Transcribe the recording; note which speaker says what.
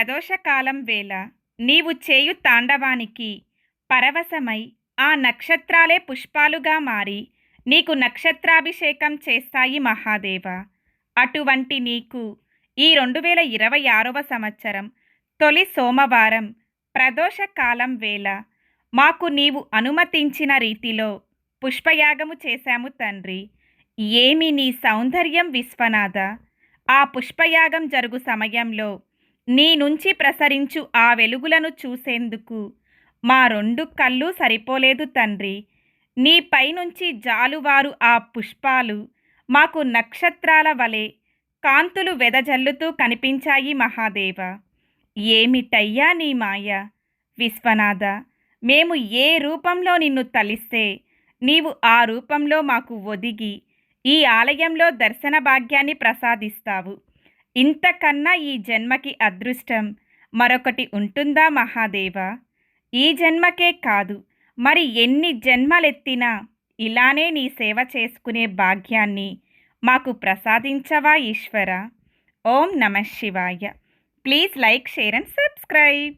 Speaker 1: ప్రదోషకాలం వేళ నీవు చేయు తాండవానికి పరవశమై ఆ నక్షత్రాలే పుష్పాలుగా మారి నీకు నక్షత్రాభిషేకం చేస్తాయి మహాదేవ. అటువంటి నీకు ఈ రెండు వేల ఇరవై ఆరవ సంవత్సరం తొలి సోమవారం ప్రదోషకాలం వేళ మాకు నీవు అనుమతించిన రీతిలో పుష్పయాగము చేశాము తండ్రి. ఏమి నీ సౌందర్యం విశ్వనాథ. ఆ పుష్పయాగం జరుగు సమయంలో నీ నుంచి ప్రసరించు ఆ వెలుగులను చూసేందుకు. మా రెండు కళ్ళు సరిపోలేదు తండ్రి. నీ పైనుంచి జాలువారు ఆ పుష్పాలు మాకు నక్షత్రాల వలె కాంతులు వెదజల్లుతూ కనిపించాయి మహాదేవ. ఏమిటయ్యా నీ మాయ? విశ్వనాథ మేము ఏ రూపంలో నిన్ను తలిస్తే నీవు ఆ రూపంలో మాకు ఒదిగి ఈ ఆలయంలో దర్శన భాగ్యాన్ని ప్రసాదిస్తావు. ఇంతకన్నా ఈ జన్మకి అదృష్టం మరొకటి ఉంటుందా మహాదేవ? ఈ జన్మకే కాదు మరి ఎన్ని జన్మలెత్తినా ఇలానే నీ సేవ చేసుకునే భాగ్యాన్ని మాకు ప్రసాదించవా ఈశ్వర? ఓం నమ శివాయ. Please like share and subscribe.